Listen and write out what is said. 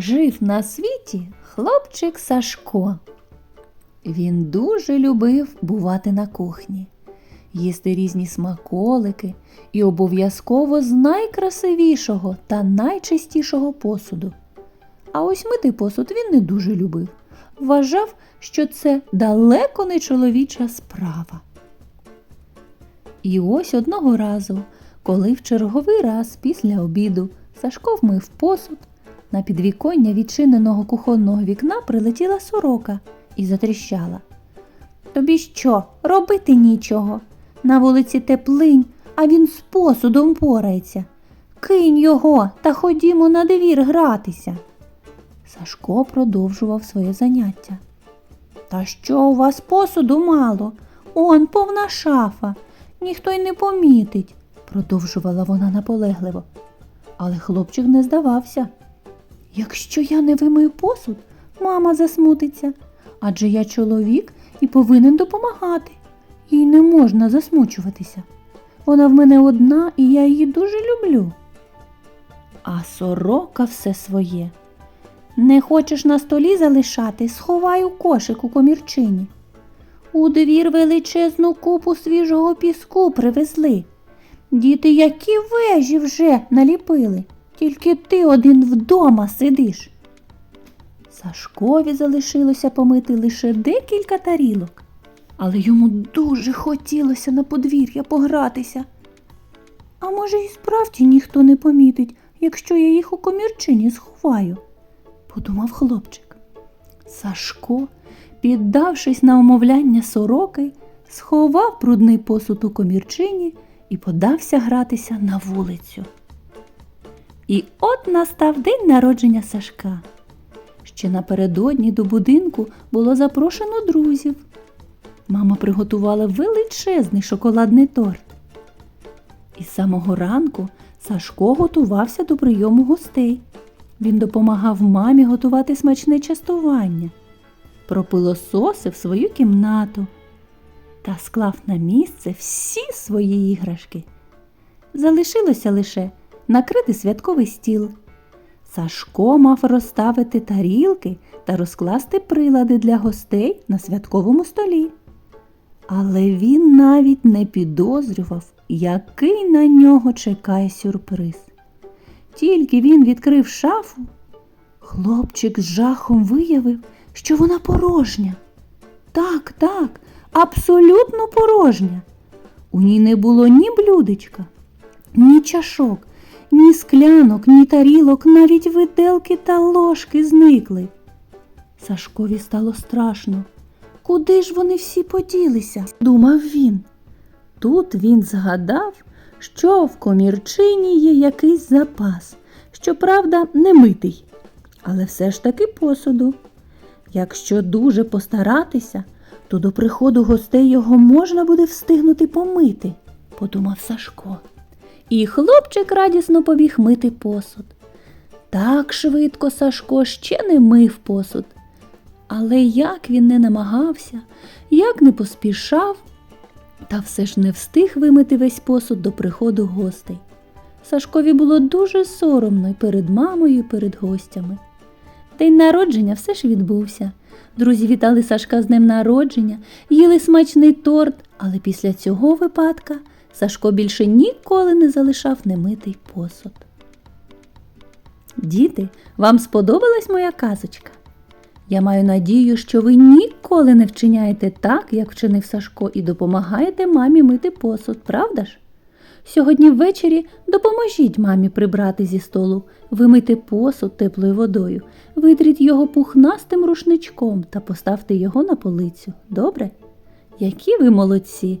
Жив на світі хлопчик Сашко. Він дуже любив бувати на кухні, їсти різні смаколики і обов'язково з найкрасивішого та найчистішого посуду. А ось мити посуд він не дуже любив. Вважав, що це далеко не чоловіча справа. І ось одного разу, коли в черговий раз після обіду Сашко вмив посуд, на підвіконня відчиненого кухонного вікна прилетіла сорока і затріщала. Тобі що, робити нічого? На вулиці теплинь, а він з посудом порається. Кинь його та ходімо на двір гратися. Сашко продовжував своє заняття. Та що у вас посуду мало? Он повна шафа, ніхто й не помітить, продовжувала вона наполегливо. Але хлопчик не здавався. Якщо я не вимию посуд, мама засмутиться, адже я чоловік і повинен допомагати. Їй не можна засмучуватися. Вона в мене одна, і я її дуже люблю. А сорока все своє. Не хочеш на столі залишати, сховай у кошик у комірчині. У двір величезну купу свіжого піску привезли. Діти які вежі вже наліпили, тільки ти один вдома сидиш. Сашкові залишилося помити лише декілька тарілок, але йому дуже хотілося на подвір'я погратися. А може, і справді ніхто не помітить, якщо я їх у комірчині сховаю, подумав хлопчик. Сашко, піддавшись на умовляння сороки, сховав брудний посуд у комірчині і подався гратися на вулицю. І от настав день народження Сашка. Ще напередодні до будинку було запрошено друзів. Мама приготувала величезний шоколадний торт. І з самого ранку Сашко готувався до прийому гостей. Він допомагав мамі готувати смачне частування, пропилососив свою кімнату та склав на місце всі свої іграшки. Залишилося лише накрити святковий стіл. Сашко мав розставити тарілки та розкласти прилади для гостей на святковому столі. Але він навіть не підозрював, який на нього чекає сюрприз. Тільки він відкрив шафу, хлопчик з жахом виявив, що вона порожня. Так, так, абсолютно порожня. У ній не було ні блюдечка, ні чашок, ні склянок, ні тарілок, навіть виделки та ложки зникли. Сашкові стало страшно. Куди ж вони всі поділися? думав він. Тут він згадав, що в комірчині є якийсь запас, щоправда, не митий, але все ж таки посуду. Якщо дуже постаратися, то до приходу гостей його можна буде встигнути помити, подумав Сашко. І хлопчик радісно побіг мити посуд. Так швидко Сашко ще не мив посуд. Але як він не намагався, як не поспішав, та все ж не встиг вимити весь посуд до приходу гостей. Сашкові було дуже соромно й перед мамою, і перед гостями. День народження все ж відбувся. Друзі вітали Сашка з днем народження, їли смачний торт, але після цього випадка Сашко більше ніколи не залишав немитий посуд. Діти, вам сподобалась моя казочка? Я маю надію, що ви ніколи не вчиняєте так, як вчинив Сашко, і допомагаєте мамі мити посуд, правда ж? Сьогодні ввечері допоможіть мамі прибрати зі столу, вимити посуд теплою водою, витріть його пухнастим рушничком та поставте його на полицю. Добре? Які ви молодці!